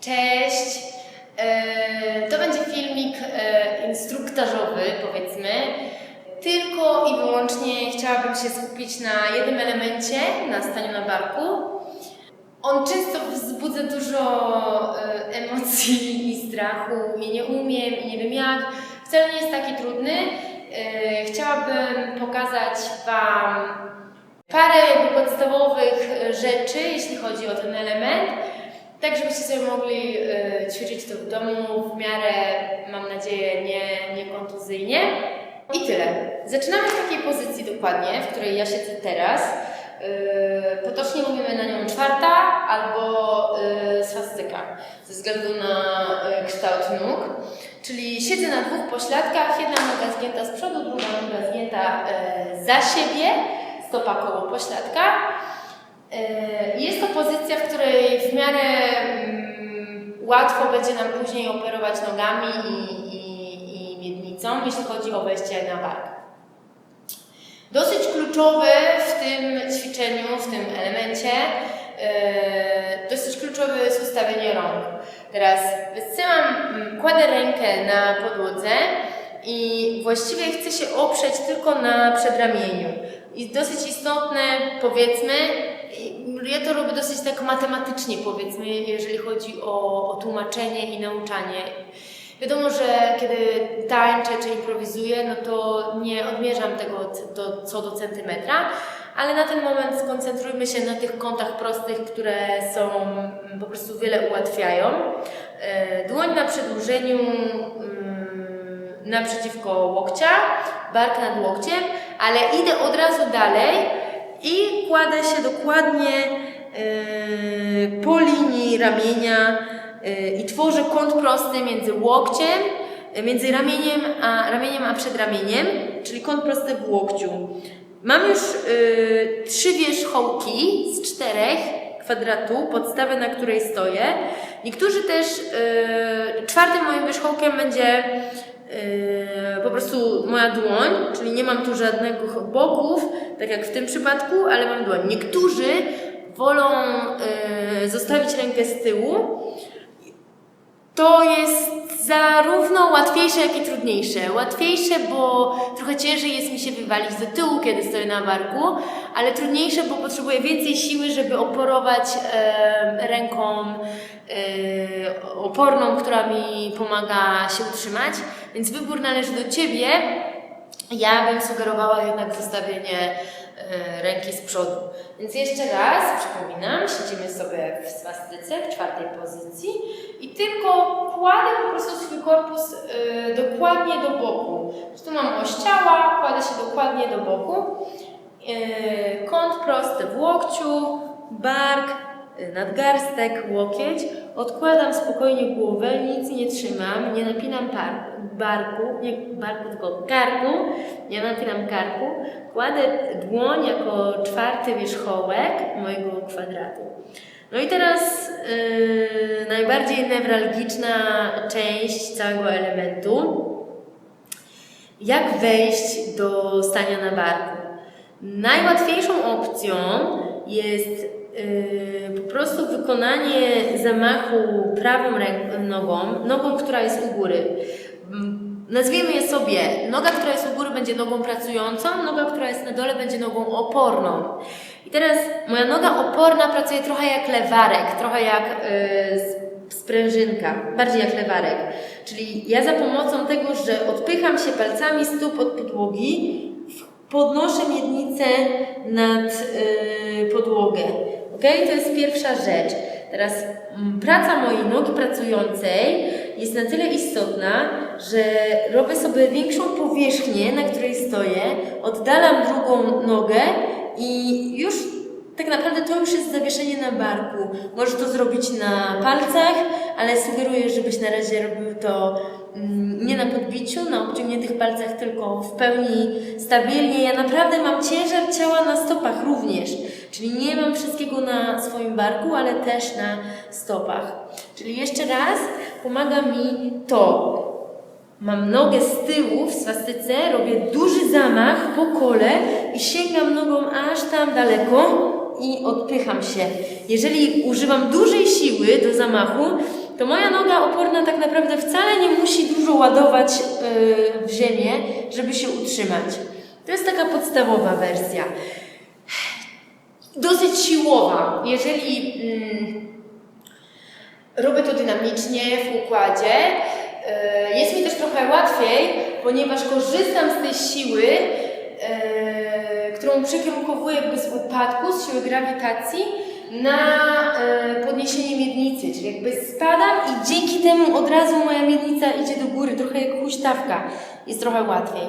Cześć! E, To będzie filmik e, instruktażowy, powiedzmy. Tylko i wyłącznie chciałabym się skupić na jednym elemencie, na staniu na barku. On często wzbudza dużo e, emocji i strachu i nie umiem i nie wiem jak. Wcale nie jest taki trudny. E, Chciałabym pokazać Wam parę jakby podstawowych e, rzeczy, jeśli chodzi o ten element. Tak, żebyście sobie mogli y, ćwiczyć to w domu w miarę, mam nadzieję, nie, nie kontuzyjnie. I tyle. Zaczynamy w takiej pozycji dokładnie, w której ja siedzę teraz. Potocznie mówimy na nią czwarta albo swastyka, ze względu na kształt nóg. Czyli siedzę na dwóch pośladkach, jedna noga zgięta z przodu, druga noga zgięta y, za siebie, stopa koło pośladka. E, Jest to pozycja, w której w miarę mm, łatwo będzie nam później operować nogami i, i, i miednicą, jeśli chodzi o wejście na bark. Dosyć kluczowe w tym ćwiczeniu, w tym elemencie, e, dosyć kluczowe jest ustawienie rąk. Teraz wysyłam, mm, kładę rękę na podłodze i właściwie chcę się oprzeć tylko na przedramieniu. I dosyć istotne, powiedzmy, ja to robię dosyć tak matematycznie, powiedzmy, jeżeli chodzi o, o tłumaczenie i nauczanie. Wiadomo, że kiedy tańczę czy improwizuję, no to nie odmierzam tego do, co do centymetra, ale na ten moment skoncentrujmy się na tych kątach prostych, które są mm, po prostu wiele ułatwiają. E, Dłoń na przedłużeniu mm, naprzeciwko łokcia, bark nad łokciem, ale idę od razu dalej i kładę się dokładnie yy, po linii ramienia yy, i tworzę kąt prosty między łokciem, między ramieniem a, ramieniem a przedramieniem, czyli kąt prosty w łokciu. Mam już yy, trzy wierzchołki z czterech kwadratu, podstawę, na której stoję. Niektórzy też, yy, czwartym moim wierzchołkiem będzie Yy, po prostu moja dłoń, czyli nie mam tu żadnego boków, tak jak w tym przypadku, ale mam dłoń. Niektórzy wolą yy, zostawić rękę z tyłu. To jest zarówno łatwiejsze, jak i trudniejsze. Łatwiejsze, bo trochę ciężej jest mi się wywalić do tyłu, kiedy stoję na barku, ale trudniejsze, bo potrzebuję więcej siły, żeby oporować e, ręką e, oporną, która mi pomaga się utrzymać. Więc wybór należy do Ciebie. Ja bym sugerowała jednak zostawienie ręki z przodu. Więc jeszcze raz przypominam, siedzimy sobie w swastyce, w czwartej pozycji i tylko kładę po prostu swój korpus e, dokładnie do boku. Tu mam oś ciała, kładę się dokładnie do boku. E, kąt prosty w łokciu, bark, e, nadgarstek, łokieć. Odkładam spokojnie głowę, nic nie trzymam, nie napinam barku, nie barku, tylko karku, nie napinam karku. Kładę dłoń jako czwarty wierzchołek mojego kwadratu. No i teraz yy, najbardziej newralgiczna część całego elementu. Jak wejść do stania na barku? Najłatwiejszą opcją jest yy, po prostu wykonanie zamachu prawą nogą, nogą, która jest u góry. Mm, Nazwijmy je sobie, noga, która jest u góry będzie nogą pracującą, noga, która jest na dole będzie nogą oporną. I teraz moja noga oporna pracuje trochę jak lewarek, trochę jak yy, sprężynka, bardziej jak lewarek. Czyli ja za pomocą tego, że odpycham się palcami stóp od podłogi, podnoszę miednicę nad y, podłogę. Ok? To jest pierwsza rzecz. Teraz mm, praca mojej nogi pracującej jest na tyle istotna, że robię sobie większą powierzchnię, na której stoję, oddalam drugą nogę i już tak naprawdę to już jest zawieszenie na barku. Możesz to zrobić na palcach, ale sugeruję, żebyś na razie robił to nie na podbiciu, na obciągniętych palcach, tylko w pełni stabilnie. Ja naprawdę mam ciężar ciała na stopach również, czyli nie mam wszystkiego na swoim barku, ale też na stopach. Czyli jeszcze raz pomaga mi to. Mam nogę z tyłu w swastyce, robię duży zamach po kole i sięgam nogą aż tam daleko i odpycham się. Jeżeli używam dużej siły do zamachu, to moja noga oporna tak naprawdę wcale nie musi dużo ładować yy, w ziemię, żeby się utrzymać. To jest taka podstawowa wersja. Dosyć siłowa. Jeżeli mm, robię to dynamicznie w układzie, yy, jest mi też trochę łatwiej, ponieważ korzystam z tej siły, yy, którą przekierunkowuję jakby z upadku, z siły grawitacji na yy, podniesienie miednicy, czyli jakby spadam i dzięki temu od razu moja miednica idzie do góry, trochę jak huśtawka, jest trochę łatwiej.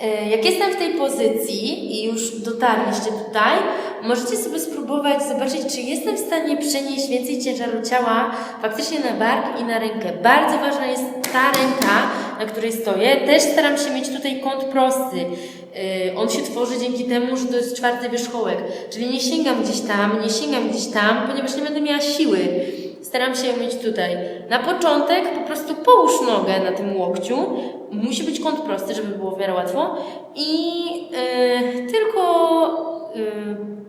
E, Jak jestem w tej pozycji i już dotarliście tutaj, możecie sobie spróbować zobaczyć, czy jestem w stanie przenieść więcej ciężaru ciała faktycznie na bark i na rękę. Bardzo ważna jest ta ręka, na której stoję. Też staram się mieć tutaj kąt prosty. E, On się tworzy dzięki temu, że to jest czwarty wierzchołek. Czyli nie sięgam gdzieś tam, nie sięgam gdzieś tam, ponieważ nie będę miała siły. Staram się ją mieć tutaj. Na początek po prostu połóż nogę na tym łokciu. Musi być kąt prosty, żeby było w miarę łatwo. I e, tylko e,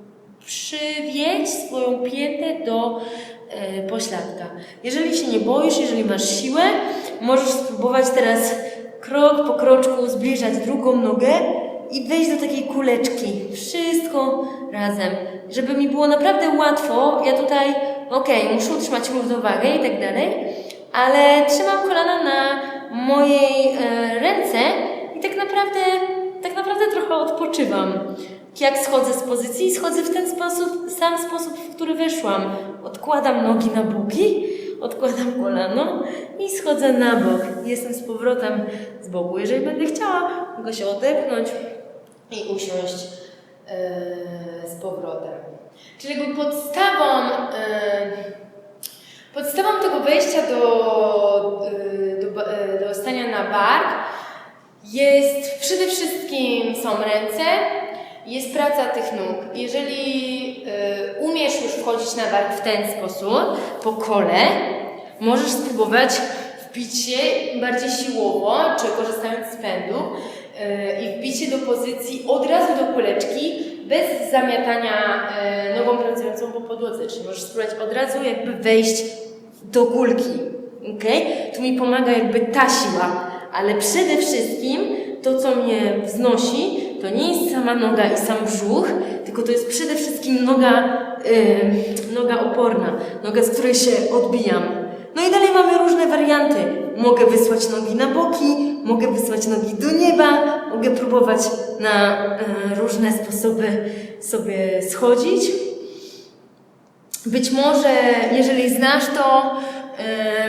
przywiedź swoją piętę do e, pośladka. Jeżeli się nie boisz, jeżeli masz siłę, możesz spróbować teraz krok po kroczku zbliżać drugą nogę i wejść do takiej kuleczki. Wszystko razem. Żeby mi było naprawdę łatwo, ja tutaj, okej, muszę utrzymać równowagę i tak dalej, ale trzymam kolana na mojej e, ręce i tak naprawdę, tak naprawdę trochę odpoczywam. Jak schodzę z pozycji, schodzę w ten sposób, sam sposób, w który weszłam. Odkładam nogi na boki, odkładam kolano i schodzę na bok. Jestem z powrotem z boku. Jeżeli będę chciała, mogę się odepchnąć i usiąść e, z powrotem. Czyli jakby podstawą, e, podstawą tego wejścia do, e, do, e, do stania na bark jest przede wszystkim są ręce, jest praca tych nóg. Jeżeli umiesz już wchodzić na bark w ten sposób, po kole, możesz spróbować wbić się bardziej siłowo, czy korzystając z pędu e, i wbić się do pozycji od razu do kuleczki, bez zamiatania e, nogą pracującą po podłodze. Czyli możesz spróbować od razu jakby wejść do kulki. Okay? Tu mi pomaga jakby ta siła, ale przede wszystkim to, co mnie wznosi, to nie jest sama noga i sam brzuch, tylko to jest przede wszystkim noga, yy, noga oporna, noga, z której się odbijam. No i dalej mamy różne warianty. Mogę wysłać nogi na boki, mogę wysłać nogi do nieba, mogę próbować na yy, różne sposoby sobie schodzić. Być może, jeżeli znasz to,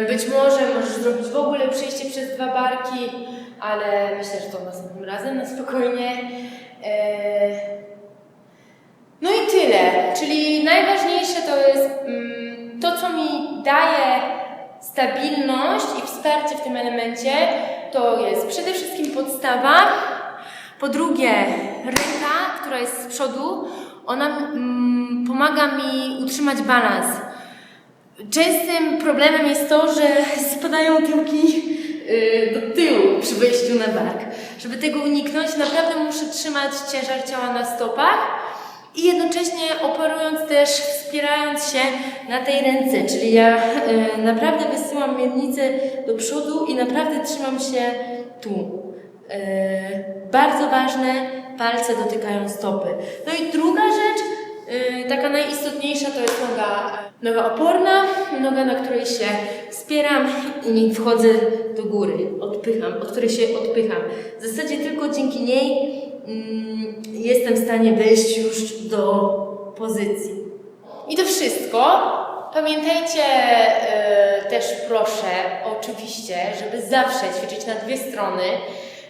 być może możesz zrobić w ogóle przejście przez dwa barki, ale myślę, że to następnym razem na spokojnie. Yy, No i tyle. Czyli najważniejsze to jest mm, to, co mi daje stabilność i wsparcie w tym elemencie, to jest przede wszystkim podstawa. Po drugie, ręka, która jest z przodu, ona mm, pomaga mi utrzymać balans. Częstym problemem jest to, że spadają tyłki do tyłu przy wejściu na bark. Żeby tego uniknąć, naprawdę muszę trzymać ciężar ciała na stopach i jednocześnie operując też, wspierając się na tej ręce. Czyli ja yy, naprawdę wysyłam miednicę do przodu i naprawdę trzymam się tu. Yy, bardzo ważne, palce dotykają stopy. No i druga rzecz, taka najistotniejsza to jest noga, noga oporna, noga, na której się wspieram i wchodzę do góry, odpycham, od której się odpycham. W zasadzie tylko dzięki niej mm, jestem w stanie wejść już do pozycji. I to wszystko. Pamiętajcie yy, też proszę, oczywiście, żeby zawsze ćwiczyć na dwie strony.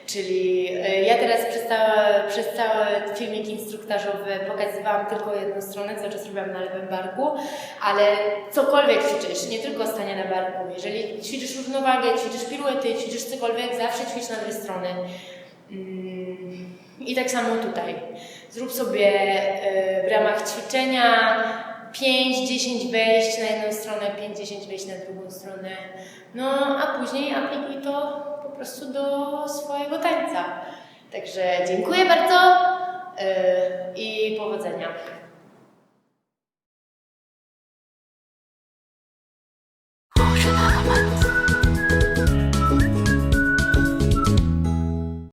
Czyli y, ja teraz przez, całe, przez cały filmik instruktażowy pokazywałam tylko jedną stronę, cały czas robiłam na lewym barku, ale cokolwiek ćwiczysz, nie tylko stanie na barku. Jeżeli ćwiczysz równowagę, ćwiczysz piruety, ćwiczysz cokolwiek, zawsze ćwicz na dwie strony. Mm, I tak samo tutaj. Zrób sobie y, w ramach ćwiczenia 5-10 wejść na jedną stronę, 5-10 wejść na drugą stronę. No a później aplikuj to prostu do swojego tańca. Także dziękuję bardzo yy, i powodzenia.